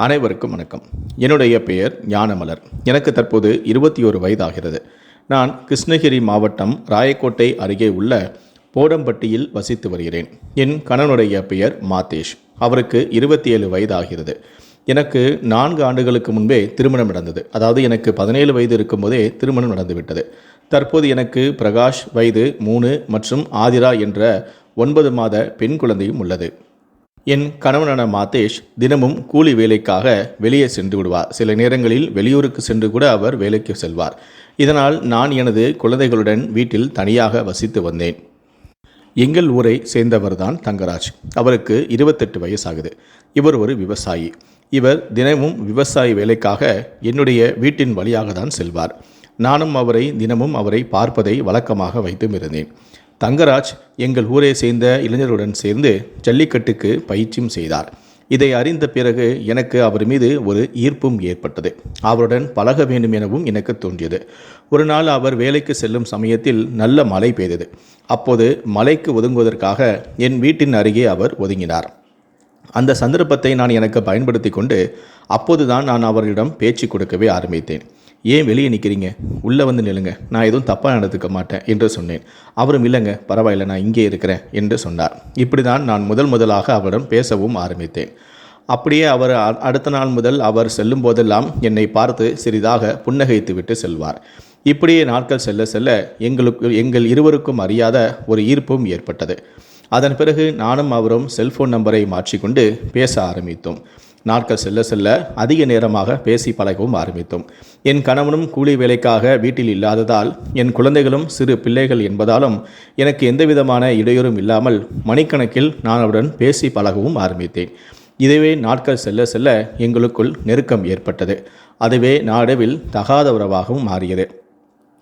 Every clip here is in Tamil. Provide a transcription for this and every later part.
அனைவருக்கும் வணக்கம். என்னுடைய பெயர் ஞானமலர். எனக்கு தற்போது இருபத்தி ஒரு வயதாகிறது. நான் கிருஷ்ணகிரி மாவட்டம் ராயக்கோட்டை அருகே உள்ள போடம்பட்டியில் வசித்து வருகிறேன். என் கணவனுடைய பெயர் மாதேஷ். அவருக்கு இருபத்தி ஏழு வயதாகிறது. எனக்கு நான்கு ஆண்டுகளுக்கு முன்பே திருமணம் நடந்தது. அதாவது எனக்கு பதினேழு வயது இருக்கும்போதே திருமணம் நடந்துவிட்டது. தற்போது எனக்கு பிரகாஷ் வயது மூணு மற்றும் ஆதிரா என்ற ஒன்பது மாத பெண் குழந்தையும் உள்ளது. என் கணவனான மாதேஷ் தினமும் கூலி வேலைக்காக வெளியே சென்று விடுவார். சில நேரங்களில் வெளியூருக்கு சென்று கூட அவர் வேலைக்கு செல்வார். இதனால் நான் எனது குழந்தைகளுடன் வீட்டில் தனியாக வசித்து வந்தேன். எங்கள் ஊரை சேர்ந்தவர்தான் தங்கராஜ். அவருக்கு இருபத்தெட்டு வயசாகுது. இவர் ஒரு விவசாயி. இவர் தினமும் விவசாய வேலைக்காக என்னுடைய வீட்டின் வழியாக தான் செல்வார். நானும் அவரை தினமும் அவரை பார்ப்பதை வழக்கமாக வைத்தும் இருந்தேன். தங்கராஜ் எங்கள் ஊரை சேர்ந்த இளைஞருடன் சேர்ந்து ஜல்லிக்கட்டுக்கு பயிற்சியும் செய்தார். இதை அறிந்த பிறகு எனக்கு அவர் மீது ஒரு ஈர்ப்பும் ஏற்பட்டது. அவருடன் பழக வேண்டும் எனவும் எனக்கு தோன்றியது. ஒரு நாள் அவர் வேலைக்கு செல்லும் சமயத்தில் நல்ல மழை பெய்தது. அப்போது மலைக்கு ஒதுங்குவதற்காக என் வீட்டின் அருகே அவர் ஒதுங்கினார். அந்த சந்தர்ப்பத்தை நான் எனக்கு பயன்படுத்தி கொண்டு அப்போதுதான் நான் அவரிடம் பேச்சு கொடுக்கவே ஆரம்பித்தேன். ஏன் வெளியே நிற்கிறீங்க உள்ளே வந்து நில்லுங்க. நான் எதுவும் தப்பாக நடந்துக்க மாட்டேன் என்று சொன்னேன். அவரும் இல்லைங்க பரவாயில்ல நான் இங்கே இருக்கிறேன் என்று சொன்னார். இப்படி தான் நான் முதல் முதலாக அவரிடம் பேசவும் ஆரம்பித்தேன். அப்படியே அவர் அடுத்த நாள் முதல் அவர் செல்லும் போதெல்லாம் என்னை பார்த்து சிறிதாக புன்னகைத்து விட்டு செல்வார். இப்படியே நாட்கள் செல்ல செல்ல எங்களுக்கு எங்கள் இருவருக்கும் அறியாத ஒரு ஈர்ப்பும் ஏற்பட்டது. அதன் பிறகு நானும் அவரும் செல்போன் நம்பரை மாற்றிக்கொண்டு பேச ஆரம்பித்தோம். நாட்கள் செல்ல செல்ல அதிக நேரமாக பேசி பழகவும் ஆரம்பித்தோம். என் கணவனும் கூலி வேலைக்காக வீட்டில் இல்லாததால் என் குழந்தைகளும் சிறு பிள்ளைகள் என்பதாலும் எனக்கு எந்தவிதமான இடையூறும் இல்லாமல் மணிக்கணக்கில் நான் அவருடன் பேசி பழகவும் ஆரம்பித்தேன். இதுவே நாட்கள் செல்ல செல்ல எங்களுக்குள் நெருக்கம் ஏற்பட்டது. அதுவே நாடவில் தகாத உறவாகவும் மாறியது.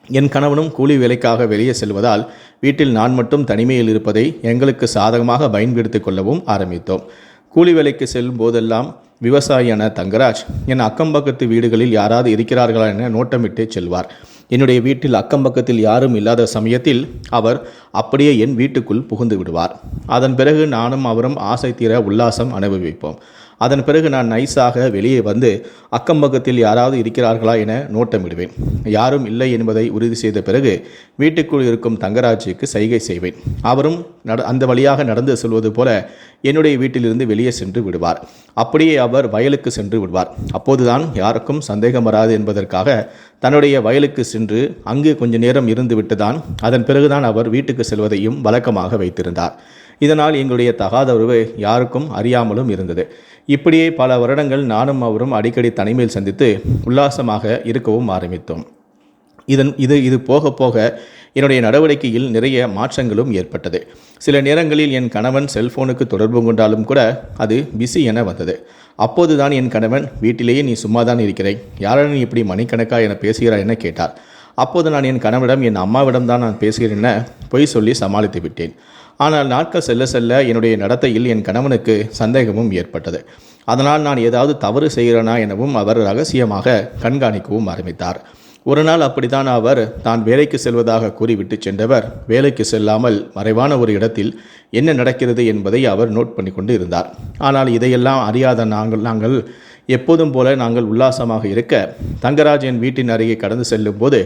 என் கணவனும் கூலி வேலைக்காக வெளியே செல்வதால் வீட்டில் நான் மட்டும் தனிமையில் இருப்பதை எங்களுக்கு சாதகமாக பயன்படுத்திக் கொள்ளவும் ஆரம்பித்தோம். கூலி வேலைக்கு செல்லும் போதெல்லாம் விவசாயியான தங்கராஜ் என் அக்கம்பக்கத்து வீடுகளில் யாராவது இருக்கிறார்களா என நோட்டமிட்டு செல்வார். என்னுடைய வீட்டில் அக்கம்பக்கத்தில் யாரும் இல்லாத சமயத்தில் அவர் அப்படியே என் வீட்டுக்குள் புகுந்து விடுவார். அதன் பிறகு நானும் அவரும் ஆசை தீர உல்லாசம் அனுபவிப்போம். அதன் பிறகு நான் நைஸாக வெளியே வந்து அக்கம்பக்கத்தில் யாராவது இருக்கிறார்களா என நோட்டமிடுவேன். யாரும் இல்லை என்பதை உறுதி செய்த பிறகு வீட்டுக்குள் இருக்கும் தங்கராஜுக்கு சைகை செய்வேன். அவரும் நட அந்த வழியாக நடந்து செல்வது போல என்னுடைய வீட்டிலிருந்து வெளியே சென்று விடுவார். அப்படியே அவர் வயலுக்கு சென்று விடுவார். அப்போதுதான் யாருக்கும் சந்தேகம் வராது என்பதற்காக தன்னுடைய வயலுக்கு சென்று அங்கு கொஞ்ச நேரம் இருந்து விட்டுதான் அதன் பிறகுதான் அவர் வீட்டுக்கு செல்வதையும் வழக்கமாக வைத்திருந்தார். இதனால் எங்களுடைய தகாத உறவு யாருக்கும் அறியாமலும் இருந்தது. இப்படியே பல வருடங்கள் நானும் அவரும் அடிக்கடி தனிமையில் சந்தித்து உல்லாசமாக இருக்கவும் ஆரம்பித்தோம். இதன் இது இது போக போக என்னுடைய நடவடிக்கையில் நிறைய மாற்றங்களும் ஏற்பட்டது. சில நேரங்களில் என் கணவன் செல்போனுக்கு தொடர்பு கொண்டாலும் கூட அது பிஸி என வந்தது. அப்போதுதான் என் கணவன் வீட்டிலேயே நீ சும்மாதான் இருக்கிறாய் யாரும் நீ இப்படி மணிக்கணக்காக என பேசுகிறாய் என கேட்டார். அப்போது நான் என் கணவனிடம் என் அம்மாவிடம் தான் நான் பேசுகிறேன் என பொய் சொல்லி சமாளித்து விட்டேன். ஆனால் நாட்கள் செல்ல செல்ல என்னுடைய நடத்தையில் என் கணவனுக்கு சந்தேகமும் ஏற்பட்டது. அதனால் நான் ஏதாவது தவறு செய்கிறேனா எனவும் அவர் ரகசியமாக கண்காணிக்கவும் ஆரம்பித்தார். ஒரு நாள் அப்படித்தான் அவர் தான் வேலைக்கு செல்வதாக கூறிவிட்டு சென்றவர் வேலைக்கு செல்லாமல் மறைவான ஒரு இடத்தில் என்ன நடக்கிறது என்பதை அவர் நோட் பண்ணி கொண்டு இருந்தார். ஆனால் இதையெல்லாம் அறியாத நாங்கள் நாங்கள் எப்போதும் போல நாங்கள் உல்லாசமாக இருக்க தங்கராஜன் என் வீட்டின் அருகே கடந்து செல்லும் போது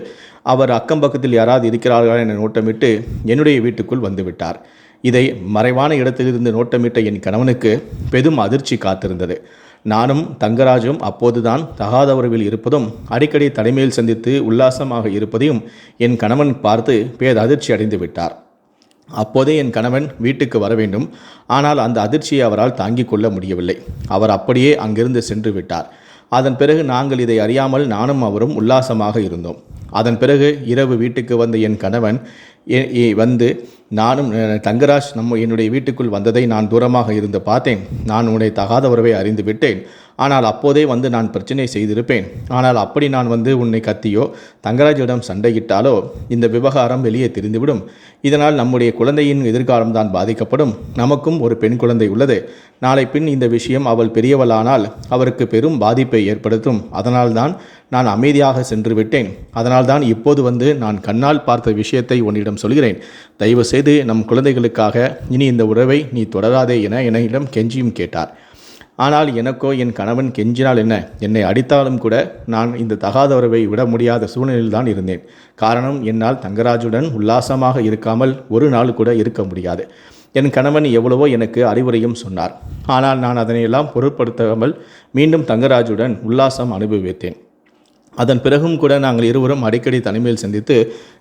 அவர் அக்கம் பக்கத்தில் யாராவது இருக்கிறார்களா என நோட்டமிட்டு என்னுடைய வீட்டுக்குள் வந்துவிட்டார் இதை மறைவான இடத்திலிருந்து நோட்டமிட்ட என் கணவனுக்கு பெரும் அதிர்ச்சி காத்திருந்தது. நானும் தங்கராஜும் அப்போதுதான் தகாத உறவில் இருப்பதும் அடிக்கடி தலைமையில் சந்தித்து உல்லாசமாக இருப்பதையும் என் கணவன் பார்த்து பேரதிர்ச்சி அடைந்து விட்டார். அப்போதே என் கணவன் வீட்டுக்கு வர வேண்டும். ஆனால் அந்த அதிர்ச்சியை அவரால் தாங்கிக் கொள்ள முடியவில்லை. அவர் அப்படியே அங்கிருந்து சென்று விட்டார். அதன் பிறகு நாங்கள் இதை அறியாமல் நானும் அவரும் உல்லாசமாக இருந்தோம். அதன் பிறகு இரவு வீட்டுக்கு வந்த என் கணவன் வந்து நானும் தங்கராஜ் நம்ம என்னுடைய வீட்டுக்குள் வந்ததை நான் தூரமாக இருந்து பார்த்தேன். நான் உன்னை தகாத உறவை அறிந்து விட்டேன். ஆனால் அப்போதே வந்து நான் பிரச்சனை செய்திருப்பேன். ஆனால் அப்படி நான் வந்து உன்னை கத்தியோ தங்கராஜிடம் சண்டையிட்டாலோ இந்த விவகாரம் வெளியே தெரிந்துவிடும். இதனால் நம்முடைய குழந்தையின் எதிர்காலம் தான் பாதிக்கப்படும். நமக்கும் ஒரு பெண் குழந்தை உள்ளது. நாளை பின் இந்த விஷயம் அவள் பெரியவளானால் அவருக்கு பெரும் பாதிப்பை ஏற்படுத்தும். அதனால்தான் நான் அமைதியாக சென்று விட்டேன் அதனால்தான் இப்போது வந்து நான் கண்ணால் பார்த்த விஷயத்தை உன்னிடம் சொல்கிறேன். தயவு செய்து நம் குழந்தைகளுக்காக இனி இந்த உறவை நீ தொடராதே என என்னிடம் கெஞ்சியும் கேட்டார். ஆனால் எனக்கோ என் கணவன் கெஞ்சினால் என்ன? என்னை அடித்தாலும் கூட நான் இந்த தகாத உறவை விட முடியாத சூழ்நிலையில் தான் இருந்தேன். காரணம் என்னால் தங்கராஜுடன் உல்லாசமாக இருக்காமல் ஒரு நாள் கூட இருக்க முடியாது. என் கணவன் எவ்வளவோ எனக்கு அறிவுரையும் சொன்னார். ஆனால் நான் அதனையெல்லாம் பொருட்படுத்தாமல் மீண்டும் தங்கராஜுடன் உல்லாசம் அனுபவித்தேன். அதன் பிறகும் கூட நாங்கள் இருவரும் அடிக்கடி தனிமையில் சந்தித்து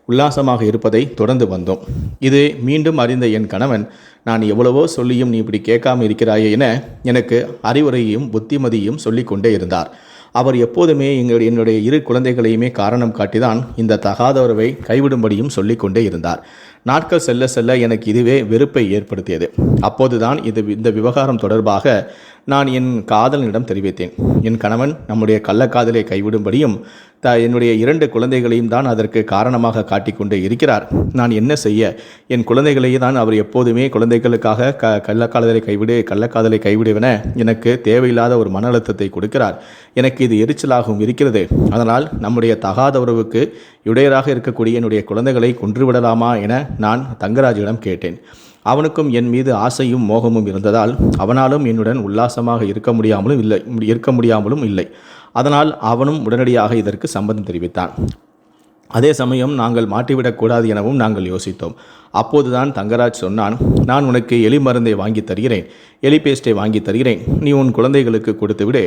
உல்லாசமாக இருப்பதை தொடர்ந்து வந்தோம். இது மீண்டும் அறிந்த என் கணவன் நான் எவ்வளவோ சொல்லியும் நீ இப்படி கேட்காம இருக்கிறாயே என எனக்கு அறிவுரையையும் புத்திமதியும் சொல்லிக்கொண்டே இருந்தார். அவர் எப்போதுமே எங்களுடைய என்னுடைய இரு குழந்தைகளையுமே காரணம் காட்டிதான் இந்த தகாத உறவை கைவிடும்படியும் சொல்லிக்கொண்டே இருந்தார். நாட்கள் செல்ல செல்ல எனக்கு இதுவே வெறுப்பை ஏற்படுத்தியது. அப்போதுதான் இது இந்த விவகாரம் தொடர்பாக நான் என் காதலனிடம் தெரிவித்தேன். என் கணவன் நம்முடைய கள்ளக்காதலை கைவிடும்படியும் த என்னுடைய இரண்டு குழந்தைகளையும் தான் அதற்கு காரணமாக காட்டிக்கொண்டு இருக்கிறார். நான் என்ன செய்ய? என் குழந்தைகளையே தான் அவர் எப்போதுமே குழந்தைகளுக்காக க கள்ளக்காதலை கைவிடு கள்ளக்காதலை கைவிடுவென எனக்கு தேவையில்லாத ஒரு மன அழுத்தத்தை கொடுக்கிறார். எனக்கு இது எரிச்சலாகவும் இருக்கிறது. அதனால் நம்முடைய தகாத உறவுக்கு இடையராக இருக்கக்கூடிய என்னுடைய குழந்தைகளை கொன்றுவிடலாமா என நான் தங்கராஜிடம் கேட்டேன். அவனுக்கும் என் மீது ஆசையும் மோகமும் இருந்ததால் அவனாலும் என்னுடன் உல்லாசமாக இருக்க முடியாமலும் இல்லை இருக்க முடியாமலும் இல்லை. அதனால் அவனும் உடனடியாக இதற்கு சம்மதம் தெரிவித்தான். அதே சமயம் நாங்கள் மாட்டிவிடக்கூடாது எனவும் நாங்கள் யோசித்தோம். அப்போதுதான் தங்கராஜ் சொன்னான் நான் உனக்கு எலி மருந்தை வாங்கி தருகிறேன். எலி பேஸ்ட்டை வாங்கி தருகிறேன். நீ உன் குழந்தைகளுக்கு கொடுத்துவிடு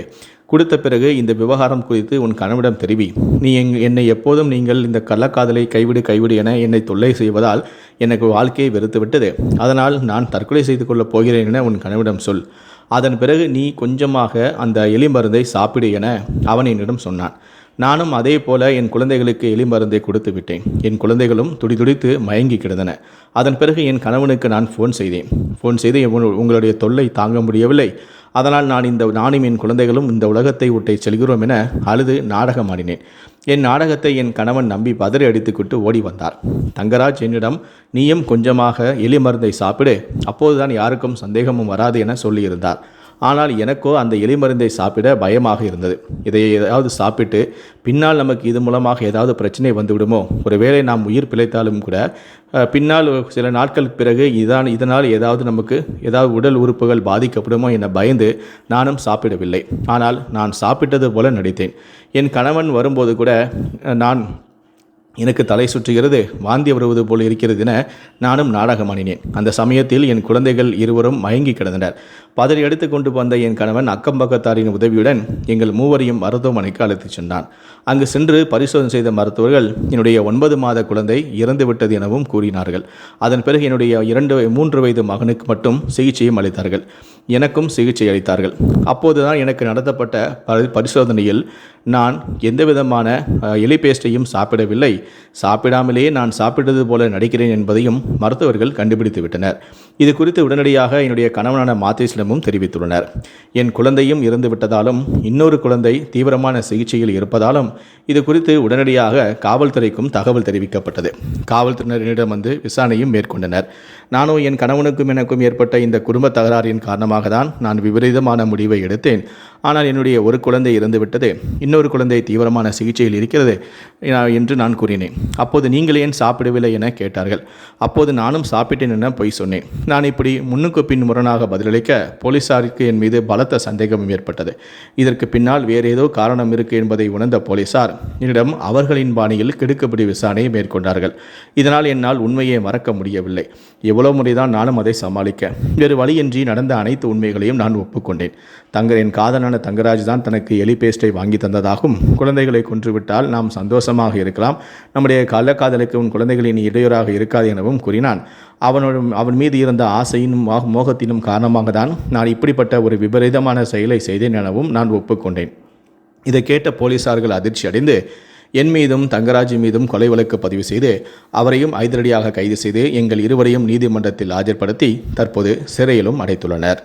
கொடுத்த பிறகு இந்த விவகாரம் குறித்து உன் கணவனிடம் தெரிவி. நீ எங் என்னை எப்போதும் நீங்கள் இந்த கள்ளக்காதலை கைவிடு கைவிடு என என்னை தொல்லை செய்வதால் எனக்கு வாழ்க்கையை வெறுத்து விட்டது. அதனால் நான் தற்கொலை செய்து கொள்ளப் போகிறேன் என உன் கணவனிடம் சொல். அதன் பிறகு நீ கொஞ்சமாக அந்த எலி மருந்தை சாப்பிடு என அவன் என்னிடம் சொன்னான். நானும் அதே போல என் குழந்தைகளுக்கு எலி மருந்தை கொடுத்து விட்டேன். என் குழந்தைகளும் துடிதுடித்து மயங்கி கிடந்தன. அதன் பிறகு என் கணவனுக்கு நான் ஃபோன் செய்தேன். ஃபோன் செய்து உங்களுடைய தொல்லை தாங்க முடியவில்லை. அதனால் நான் இந்த நானும் என் குழந்தைகளும் இந்த உலகத்தை விட்டே செல்கிறோம் என அழுது நாடகம் ஆடினேன். என் நாடகத்தை என் கணவன் நம்பி பதறி அடித்துக்கிட்டு ஓடி வந்தார். தங்கராஜ் என்னிடம் நீயும் கொஞ்சமாக எலி மருந்தை சாப்பிடு. அப்போதுதான் யாருக்கும் சந்தேகமும் வராது என சொல்லியிருந்தார். ஆனால் எனக்கோ அந்த எலி மருந்தை சாப்பிட பயமாக இருந்தது. இதை ஏதாவது சாப்பிட்டு பின்னால் நமக்கு இது மூலமாக ஏதாவது பிரச்சனை வந்துவிடுமோ? ஒருவேளை நாம் உயிர் பிழைத்தாலும் கூட பின்னால் சில நாட்களுக்கு பிறகு இதான் இதனால் ஏதாவது நமக்கு ஏதாவது உடல் உறுப்புகள் பாதிக்கப்படுமோ என பயந்து நானும் சாப்பிடவில்லை. ஆனால் நான் சாப்பிட்டது போல நடித்தேன். என் கணவன் வரும்போது கூட நான் எனக்கு தலை சுற்றுகிறது வாந்தி வருவது போல் இருக்கிறது என நானும் நாடகம் அந்த சமயத்தில் என் குழந்தைகள் இருவரும் மயங்கி கிடந்தனர். பதறி எடுத்து கொண்டு வந்த என் கணவன் அக்கம் பக்கத்தாரின் உதவியுடன் எங்கள் மூவரையும் மருத்துவமனைக்கு அழைத்துச் சென்றான். அங்கு சென்று பரிசோதனை செய்த மருத்துவர்கள் என்னுடைய ஒன்பது மாத குழந்தை இறந்து விட்டது எனவும் கூறினார்கள். அதன் பிறகு என்னுடைய இரண்டு மூன்று வயது மகனுக்கு மட்டும் சிகிச்சையும் அளித்தார்கள். எனக்கும் சிகிச்சை அளித்தார்கள். அப்போதுதான் எனக்கு நடத்தப்பட்ட பரி- பரிசோதனையில் நான் எந்த விதமான எலி பேஸ்டையும் சாப்பிடவில்லை. சாப்பிடாமலேயே நான் சாப்பிட்டது போல நடிக்கிறேன் என்பதையும் மருத்துவர்கள் கண்டுபிடித்து விட்டனர். இது குறித்து உடனடியாக என்னுடைய கணவனான மாத்தேஸ்லமும் தெரிவித்துள்ளனர். என் குழந்தையும் இறந்து விட்டதாலும் இன்னொரு குழந்தை தீவிரமான சிகிச்சையில் இருப்பதாலும் இது குறித்து உடனடியாக காவல்துறைக்கும் தகவல் தெரிவிக்கப்பட்டது. காவல்துறையினரிடம் வந்து விசாரணையும் மேற்கொண்டனர். நானும் என் கணவனுக்கும் எனக்கும் ஏற்பட்ட இந்த குடும்ப தகராறின் காரணமாக தான் நான் விபரீதமான முடிவை எடுத்தேன். ஆனால் என்னுடைய ஒரு குழந்தை இறந்துவிட்டது. இன்னொரு குழந்தை தீவிரமான சிகிச்சையில் இருக்கிறது என்று நான் கூறினேன். அப்போது நீங்கள் ஏன் சாப்பிடவில்லை என கேட்டார்கள். அப்போது நானும் சாப்பிட்டேன் என பொய் சொன்னேன். நான் இப்படி முன்னுக்கு பின் முரணாக பதிலளிக்க போலீசாருக்கு என் மீது பலத்த சந்தேகம் ஏற்பட்டது. இதற்கு பின்னால் வேறு ஏதோ காரணம் இருக்கு என்பதை உணர்ந்த போலீசார் என்னிடம் அவர்களின் பாணியில் கிடுக்குப்பிடி விசாரணையை மேற்கொண்டார்கள். இதனால் என்னால் உண்மையை மறக்க முடியவில்லை. எவ்வளவு முறைதான் நானும் அதை சமாளிக்க. வேறு வழியின்றி நடந்த அனைத்து உண்மைகளையும் நான் ஒப்புக்கொண்டேன். தங்க என் காதலான தங்கராஜ் தான் தனக்கு எலி பேஸ்டை வாங்கி தந்ததாகவும் குழந்தைகளை கொன்றுவிட்டால் நாம் சந்தோஷமாக இருக்கலாம். நம்முடைய கள்ளக்காதலுக்கு உன் குழந்தைகளின் இடையூறாக இருக்காது எனவும் கூறினான். அவனோட அவன் மீது இருந்த ஆசையினும் மோகத்தினும் காரணமாக தான் நான் இப்படிப்பட்ட ஒரு விபரீதமான செயலை செய்தேன் எனவும் நான் ஒப்புக்கொண்டேன். இதை கேட்ட போலீசார்கள் அதிர்ச்சி அடைந்து என் மீதும் தங்கராஜ் மீதும் கொலை வழக்கு பதிவு செய்து அவரையும் ஐதரடியாக கைது செய்து எங்கள் இருவரையும் நீதிமன்றத்தில் ஆஜர்படுத்தி தற்போது சிறையிலும் அடைத்துள்ளனர்.